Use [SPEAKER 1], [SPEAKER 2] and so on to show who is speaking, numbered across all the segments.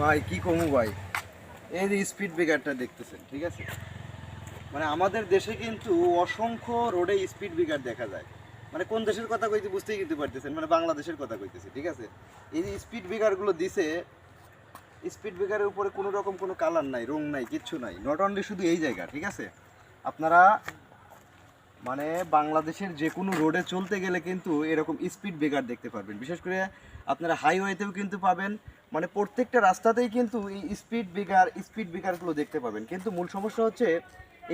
[SPEAKER 1] ভাই, কি কমু ভাই? এই যে স্পিড ব্রেকারটা দেখতেছেন, ঠিক আছে? মানে আমাদের দেশে কিন্তু অসংখ্য রোডে স্পিড ব্রেকার দেখা যায়। মানে কোন দেশের কথা কইতে বুঝতেই কিন্তু পারতেছেন মানে বাংলাদেশের কথা কইতেছি, ঠিক আছে? এই যে স্পিড ব্রেকারগুলো দিছে স্পিড ব্রেকারের উপরে কোনো রকম কোনো কালার নাই, রং নাই, কিচ্ছু নাই নট অনলি শুধু এই জায়গা, ঠিক আছে? আপনারা মানে বাংলাদেশের যে কোনো রোডে চলতে গেলে কিন্তু এরকম স্পিড ব্রেকার দেখতে পারবেন। বিশেষ করে আপনারা হাইওয়েতেও কিন্তু পাবেন। মানে প্রত্যেকটা রাস্তাতেই কিন্তু এই স্পিড ব্রেকার স্পিড ব্রেকারগুলো দেখতে পাবেন। কিন্তু মূল সমস্যা হচ্ছে,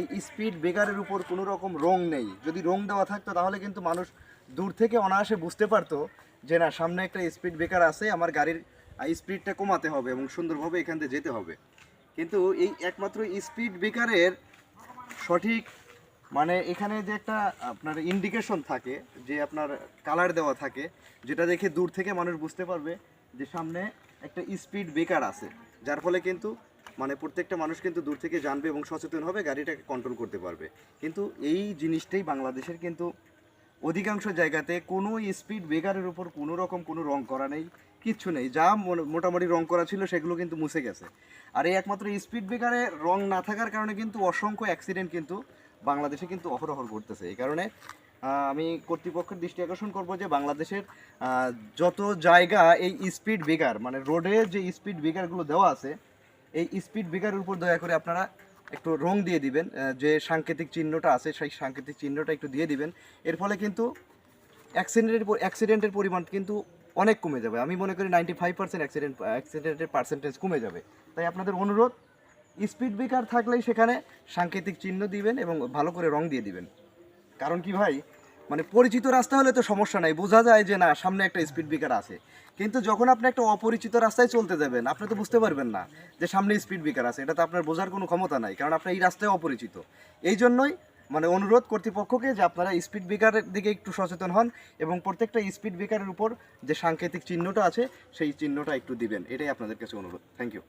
[SPEAKER 1] এই স্পিড ব্রেকারের উপর কোনো রকম রং নেই। যদি রং দেওয়া থাকতো, তাহলে কিন্তু মানুষ দূর থেকে অনায়াসে বুঝতে পারতো যে, না, সামনে একটা স্পিড ব্রেকার আছে, আমার গাড়ির স্পিডটা কমাতে হবে এবং সুন্দরভাবে এখান থেকে যেতে হবে। কিন্তু এই একমাত্র স্পিড ব্রেকারের সঠিক মানে এখানে যে একটা আপনার ইন্ডিকেশন থাকে, যে আপনার কালার দেওয়া থাকে, যেটা দেখে দূর থেকে মানুষ বুঝতে পারবে যে সামনে একটা স্পিড ব্রেকার আছে। যার ফলে কিন্তু মানে প্রত্যেকটা মানুষ কিন্তু দূর থেকে জানবে এবং সচেতন হবে, গাড়িটাকে কন্ট্রোল করতে পারবে। কিন্তু এই জিনিসটাই বাংলাদেশের কিন্তু অধিকাংশ জায়গাতে কোনো স্পিড ব্রেকারের উপর কোনো রকম কোনো রং করা নেই, কিচ্ছু নেই। যা মোটামুটি রং করা ছিল, সেগুলো কিন্তু মুছে গেছে। আর এই একমাত্র স্পিড ব্রেকারে রং না থাকার কারণে কিন্তু অসংখ্য অ্যাক্সিডেন্ট কিন্তু বাংলাদেশে কিন্তু অহরহ ঘটতেছে। এই কারণে আমি কর্তৃপক্ষের দৃষ্টি আকর্ষণ করব যে বাংলাদেশের যত জায়গা এই স্পিড ব্রেকার মানে রোডে যে স্পিড ব্রেকারগুলো দেওয়া আছে, এই স্পিড ব্রেকারের উপর দয়া করে আপনারা একটু রং দিয়ে দিবেন যে সাংকেতিক চিহ্নটা আছে, সেই সাংকেতিক চিহ্নটা একটু দিয়ে দিবেন। এর ফলে কিন্তু অ্যাক্সিডেন্টের অ্যাক্সিডেন্টের পরিমাণ কিন্তু অনেক কমে যাবে। আমি মনে করি নাইনটি ফাইভ পার্সেন্ট অ্যাক্সিডেন্ট অ্যাক্সিডেন্টের পার্সেন্টেজ কমে যাবে। তাই আপনাদের অনুরোধ স্পিড ব্রেকার থাকলেই সেখানে সাংকেতিক চিহ্ন দিবেন এবং ভালো করে রং দিয়ে দিবেন। কারণ কি ভাই? মানে পরিচিত রাস্তা হলে তো সমস্যা নাই। বোঝা যায় যে না, সামনে একটা স্পিড ব্রেকার আছে। কিন্তু যখন আপনি একটা অপরিচিত রাস্তায় চলতে যাবেন, আপনি তো বুঝতে পারবেন না যে সামনে স্পিড ব্রেকার আছে। এটা তো আপনার বোঝার কোনো ক্ষমতা নাই, কারণ আপনার এই রাস্তায় অপরিচিত। এই জন্যই মানে অনুরোধ কর্তৃপক্ষকে যে আপনারা স্পিড ব্রেকারের দিকে একটু সচেতন হন এবং প্রত্যেকটা স্পিড ব্রেকারের উপর যে সাংকেতিক চিহ্নটা আছে, সেই চিহ্নটা একটু দিবেন। এটাই আপনাদের কাছে অনুরোধ। Thank you